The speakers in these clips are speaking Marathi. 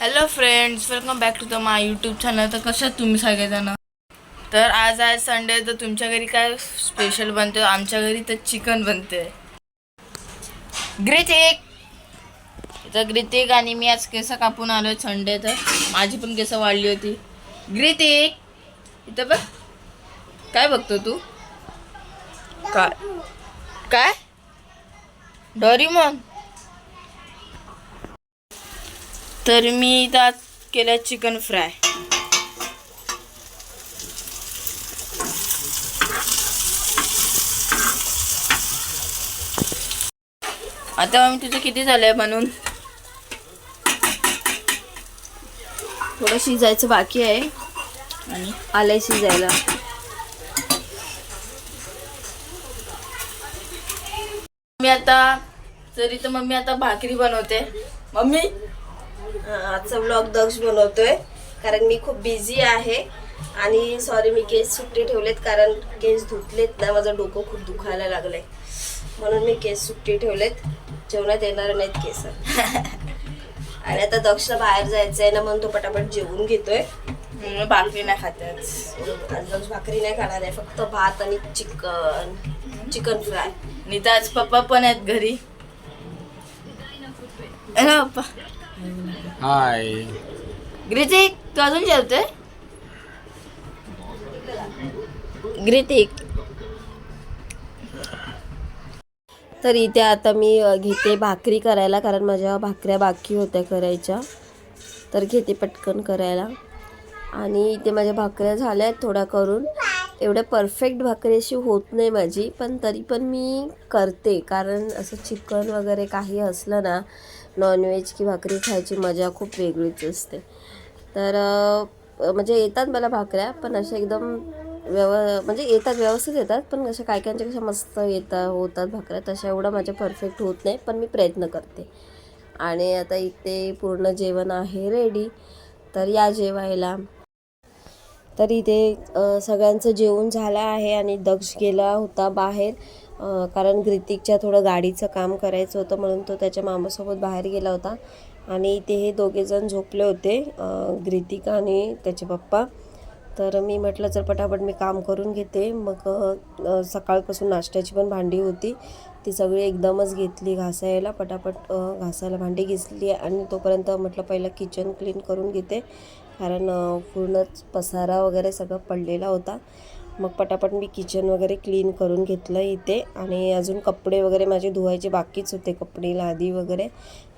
Hello friends welcome back to the my YouTube channel तर कशा तुम्ही सगळेजण? तर आज आज संडे तर तुमच्या घरी काय स्पेशल बनते आमच्या घरी तर चिकन बनते ग्रितिक तर ग्रितिक आणि मी आज केस कापून आलो संडे तर माझी पण केस वाढली होती. ग्रितिक इथं बघ. काय बघतो तू? काय? काय? डॉरीमॉन तर मी इथं आज केलं चिकन फ्राय आता मी तुझं किती झालंय म्हणून थोडं शिजायचं बाकी आहे. आणि आलंय शिजायला. मी आता तरी तर मम्मी आता भाकरी बनवते. मम्मी आजचा ब्लॉग दक्ष बनवतोय. कारण मी खूप बिझी आहे. आणि सॉरी मी केस सुट्टे ठेवलेत कारण केस धुतलेत ना माझं डोकं खूप दुखायला लागलंय. म्हणून मी केस सुट्टी ठेवलेत. जेवणात येणार नाहीत केस आणि आता दक्षला बाहेर जायचं आहे ना म्हणून तो पटापट जेवून घेतोय. भाकरी नाही खाते आज. भाकरी नाही खाणार आहे फक्त भात आणि चिकन चिकन फ्राय. तर आज पप्पा पण आहेत घरी. पप्पा हाय. ग्रितिक तू अजून जेवतोय? ग्रितिक. तर इथे आता मी घेते भाकरी करायला कारण माझ्या भाकऱ्या बाकी होत्या करायच्या. तर घेते पटकन करायला. आणि इथे माझ्या भाकऱ्या झाल्या आहेत थोड्या करून. एवढं परफेक्ट भाकरी अशी होत नाही माझी पण तरी पण मी करते. कारण असं चिकन वगैरे काही असलं ना नॉनव्हेज की भाकरी खायची मजा खूप वेगळीच असते. तर म्हणजे येतात मला भाकऱ्या पण अशा एकदम व्यव म्हणजे येतात व्यवस्थित येतात पण अशा काय कायांच्या कशा मस्त येतात होतात भाकऱ्या तशा एवढं माझ्या परफेक्ट होत नाही पण मी प्रयत्न करते. आणि आता इथे पूर्ण जेवण आहे रेडी तर या जेवायला. तर इथे सगळ्यांचं जेवण झालं आहे आणि दक्ष गेला होता बाहेर. कारण ग्रितिकच्या थोडं गाडीचं काम करायचं होतं म्हणून तो त्याच्या मामासोबत बाहेर गेला होता. आणि इथे हे दोघेजण झोपले होते अ, ग्रितिक आणि त्याचे पप्पा. तर मी म्हटलं चल पटापट मी काम करून घेते. मग सकाळपासून नाश्त्याची पण भांडी होती. ती सगळी एकदमच घेतली घासायला. पटापट घासायला भांडी घेतली आणि तोपर्यंत म्हटलं पहिलं किचन क्लीन करून घेते. कारण पूर्णच पसारा वगैरे सगळं पडलेला होता. मग पटापट मी किचन वगैरे क्लीन करून घेतलं इथे. आणि अजून कपडे वगैरे माझे धुवायचे बाकीच होते कपडे लादी वगैरे.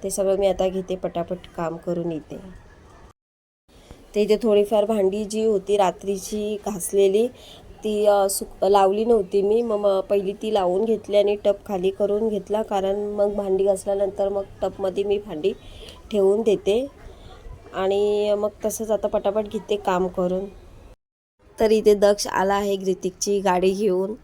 ते सगळं मी आता घेते पटापट काम करून येते ते इथे थोडीफार भांडी जी होती रात्रीची घासलेली ती सुक लावली नव्हती मी. मग मग पहिली ती लावून घेतली आणि टप खाली करून घेतला. कारण मग भांडी घासल्यानंतर मग टपमध्ये मी भांडी ठेवून देते. आणि मग तसंच आता पटापट घेते काम करून. तर इथे दक्ष आला आहे ग्रितिकची गाडी घेऊन.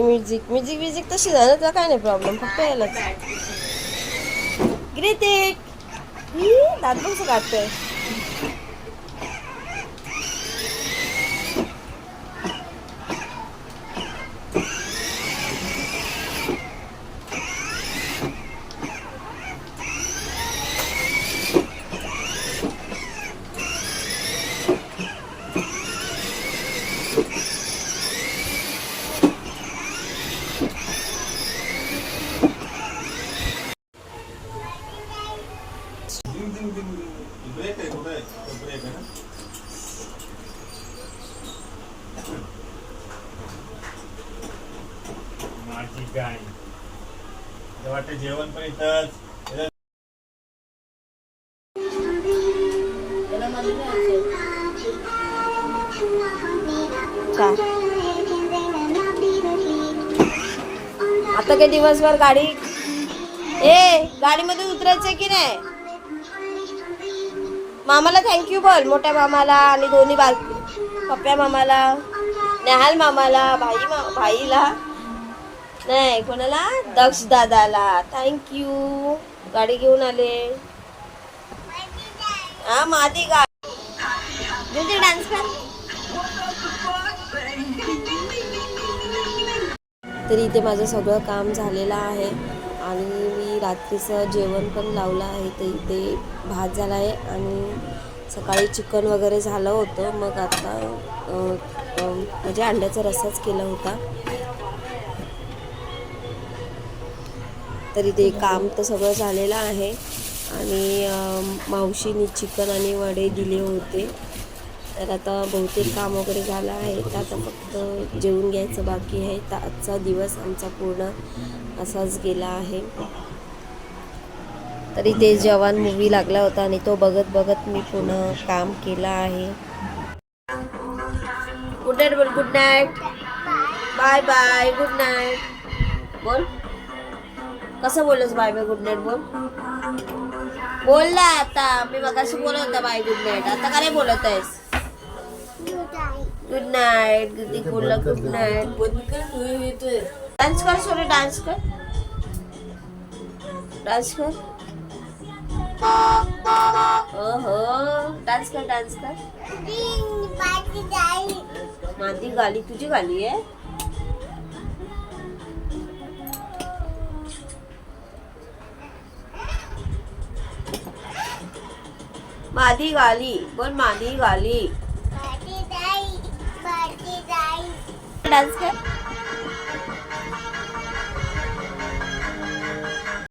म्युझिक. म्युझिक म्युझिक तशी झालं तुला काय नाही प्रॉब्लेम फक्त यायलाच. ग्रितिक ही, दात बघ कसं काढतोय ब्रेक आहे कुठे ब्रेक आहे ना माझी गाय वाटतं जेवण पण इथंच. आता काय दिवसभर गाडी? ए गाडीमध्ये उतरायचं की नाही? मामाला थँक्यू बोल मोठ्या मामाला आणि दोन्ही बाल पप्प्या मामाला नेहाल मामाला भाई मा भाईला. नाही कोणाला? दक्ष दादाला. थँक्यू गाडी घेऊन आले. हा माझी गाडी डान्स कर. तरी इथे माझं सगळं काम झालेलं आहे आणि मी रात्रीचं जेवण पण लावलं आहे. तर इथे भात झाला आहे आणि सकाळी चिकन वगैरे झालं होतं. मग आता म्हणजे अंड्याचा रस्साच केला होता. तर इथे काम तर सगळं झालेलं आहे. आणि मावशीने चिकन आणि वडे दिले होते. तर आता बहुतेक काम वगैरे झालं आहे. तर आता फक्त जेवून घ्यायचं बाकी आहे. तर आजचा दिवस आमचा पूर्ण असाच गेला आहे. तर इथे जवान मूवी लागला होता आणि तो बघत बघत मी पूर्ण काम केलं आहे. गुड नाईट बोल good night bye bye good night बोल. कसं बोलस बाय बाय गुड नाईट बोल. बोल ना आता मी मगाशी बोलत होता बाय गुड नाईट आता का नाही बोलत आहेस? गुड नाईट दीदी बोलला गुड नाईट डान्स कर सोने डान्स कर. डान्स कर. हो डान्स कर डान्स कर. माझी गाली तुझी गाली आहे? माझी गाली बोल माझी गाली. डान्स कर.